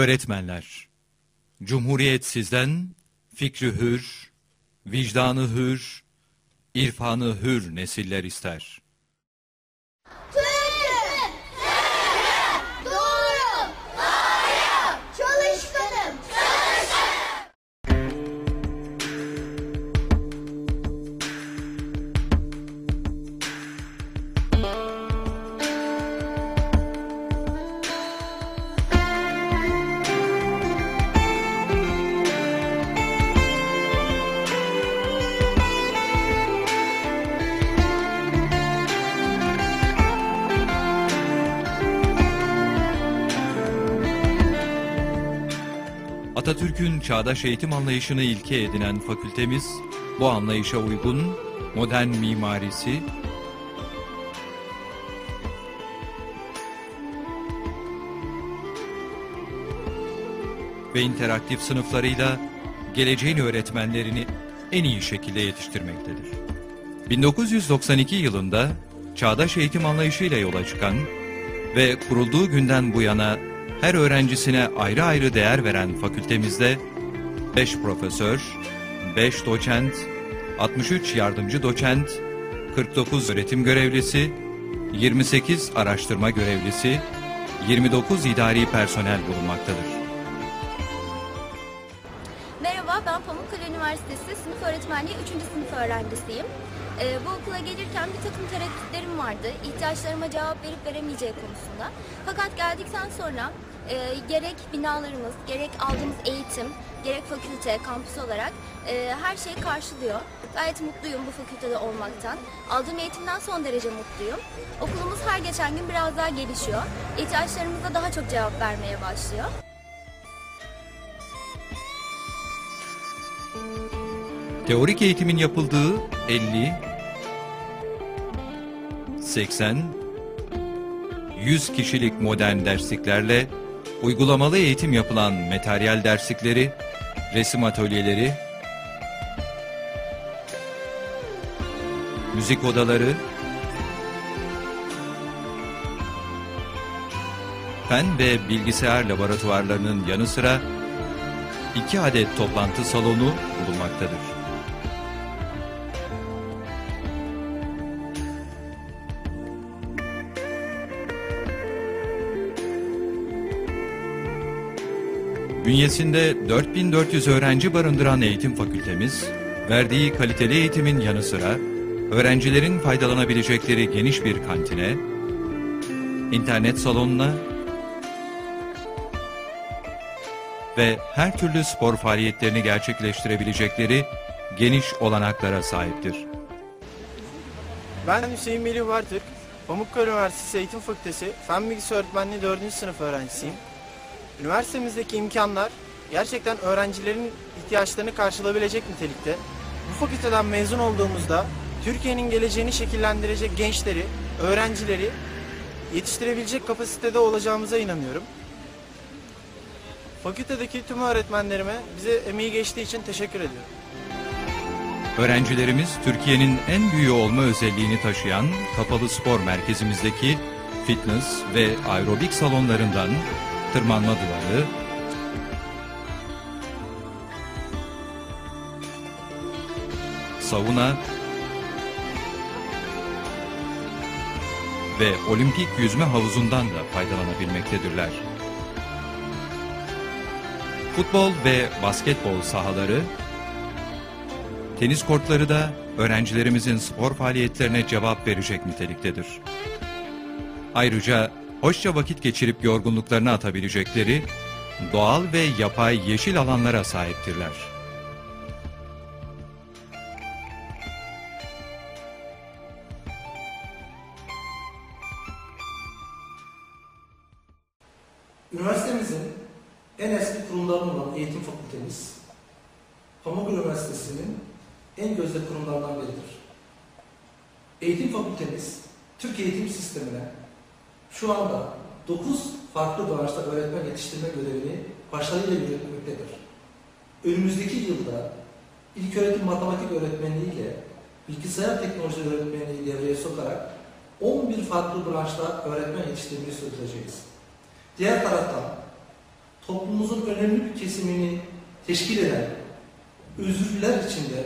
Öğretmenler, Cumhuriyet sizden fikri hür, vicdanı hür, irfanı hür nesiller ister. Atatürk'ün çağdaş eğitim anlayışını ilke edinen fakültemiz, bu anlayışa uygun modern mimarisi, ve interaktif sınıflarıyla geleceğin öğretmenlerini en iyi şekilde yetiştirmektedir. 1992 yılında çağdaş eğitim anlayışıyla yola çıkan ve kurulduğu günden bu yana her öğrencisine ayrı ayrı değer veren fakültemizde 5 profesör, 5 doçent, 63 yardımcı doçent, 49 öğretim görevlisi, 28 araştırma görevlisi, 29 idari personel bulunmaktadır. Merhaba, ben Pamukkale Üniversitesi Sınıf Öğretmenliği 3. sınıf öğrencisiyim. Ee, bu okula gelirken bir takım tereddütlerim vardı. İhtiyaçlarıma cevap verip veremeyeceği konusunda. Fakat geldikten sonra e, gerek binalarımız, gerek aldığımız eğitim, gerek fakülte, kampüs olarak e, her şeyi karşılıyor. Gayet mutluyum bu fakültede olmaktan. Aldığım eğitimden son derece mutluyum. Okulumuz her geçen gün biraz daha gelişiyor. İhtiyaçlarımıza daha çok cevap vermeye başlıyor. Teorik eğitimin yapıldığı 50, 80, 100 kişilik modern dersliklerle uygulamalı eğitim yapılan materyal derslikleri, resim atölyeleri, müzik odaları, fen ve bilgisayar laboratuvarlarının yanı sıra iki adet toplantı salonu bulunmaktadır. Bünyesinde 4400 öğrenci barındıran eğitim fakültemiz, verdiği kaliteli eğitimin yanı sıra öğrencilerin faydalanabilecekleri geniş bir kantine, internet salonuna ve her türlü spor faaliyetlerini gerçekleştirebilecekleri geniş olanaklara sahiptir. Ben Hüseyin Melih Vartürk, Pamukkale Üniversitesi Eğitim Fakültesi Fen Bilgisi Öğretmenliği 4. sınıf öğrencisiyim. Üniversitemizdeki imkanlar gerçekten öğrencilerin ihtiyaçlarını karşılayabilecek nitelikte. Bu fakülteden mezun olduğumuzda Türkiye'nin geleceğini şekillendirecek gençleri, öğrencileri yetiştirebilecek kapasitede olacağımıza inanıyorum. Fakültedeki tüm öğretmenlerime bize emeği geçtiği için teşekkür ediyorum. Öğrencilerimiz Türkiye'nin en büyüğü olma özelliğini taşıyan kapalı spor merkezimizdeki fitness ve aerobik salonlarından tırmanma duvarı, sauna ve olimpik yüzme havuzundan da faydalanabilmektedirler. Futbol ve basketbol sahaları, tenis kortları da öğrencilerimizin spor faaliyetlerine cevap verecek niteliktedir. Ayrıca hoşça vakit geçirip yorgunluklarını atabilecekleri doğal ve yapay yeşil alanlara sahiptirler. Üniversitemizin en eski kurumlarından olan eğitim fakültemiz, Pamukkale Üniversitesi'nin en gözde kurumlarından biridir. Eğitim fakültemiz, Türk eğitim sistemine şu anda 9 farklı branşta öğretmen yetiştirme görevini başarıyla yürütmektedir. Önümüzdeki yılda ilköğretim matematik öğretmenliği ile bilgisayar teknoloji öğretmenliği devreye sokarak 11 farklı branşta öğretmen yetiştirmeyi sürdüreceğiz. Diğer taraftan toplumumuzun önemli bir kesimini teşkil eden özürlüler içinde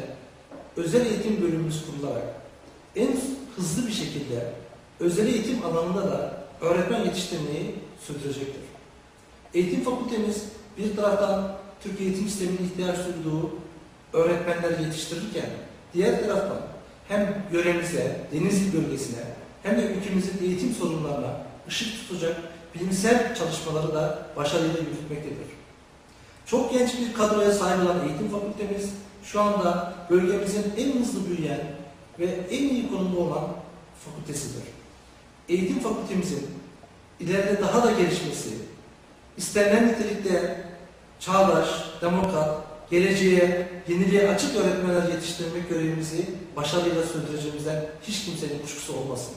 özel eğitim bölümümüz kurularak en hızlı bir şekilde özel eğitim alanında da öğretmen yetiştirmeyi sürdürecektir. Eğitim fakültemiz bir taraftan Türk eğitim sisteminin ihtiyaç duyduğu öğretmenler yetiştirirken diğer taraftan hem yöremize, Denizli bölgesine hem de ülkemizin eğitim sorunlarına ışık tutacak bilimsel çalışmaları da başarıyla yürütmektedir. Çok genç bir kadroya sahip olan eğitim fakültemiz şu anda bölgemizin en hızlı büyüyen ve en iyi konumda olan fakültesidir. Eğitim fakültemizin ileride daha da gelişmesi, istenilen nitelikte çağdaş, demokrat, geleceğe, yeniliğe açık öğretmenler yetiştirmek görevimizi başarıyla sürdüreceğimizden hiç kimsenin kuşkusu olmasın.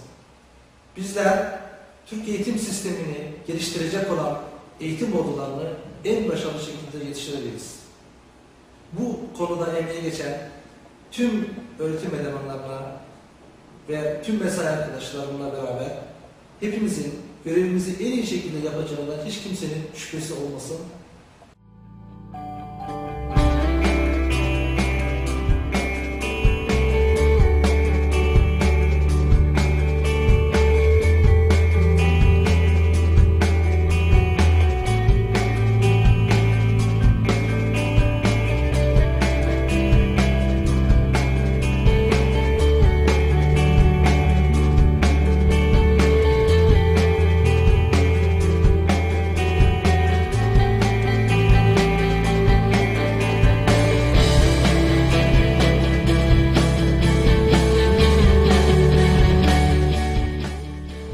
Bizler Türk eğitim sistemini geliştirecek olan eğitim ordularını en başarılı şekilde yetiştireceğiz. Bu konuda emeği geçen tüm öğretim elemanlarına ve tüm mesai arkadaşlarımla beraber hepimizin görevimizi en iyi şekilde yapacağından hiç kimsenin şüphesi olmasın.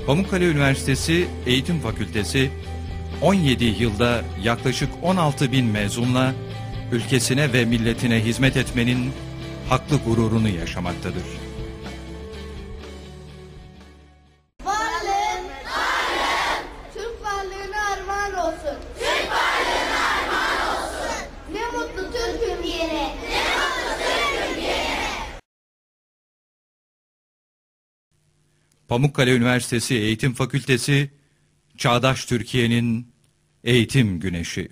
Pamukkale Üniversitesi Eğitim Fakültesi 17 yılda yaklaşık 16 bin mezunla ülkesine ve milletine hizmet etmenin haklı gururunu yaşamaktadır. Pamukkale Üniversitesi Eğitim Fakültesi Çağdaş Türkiye'nin eğitim güneşi.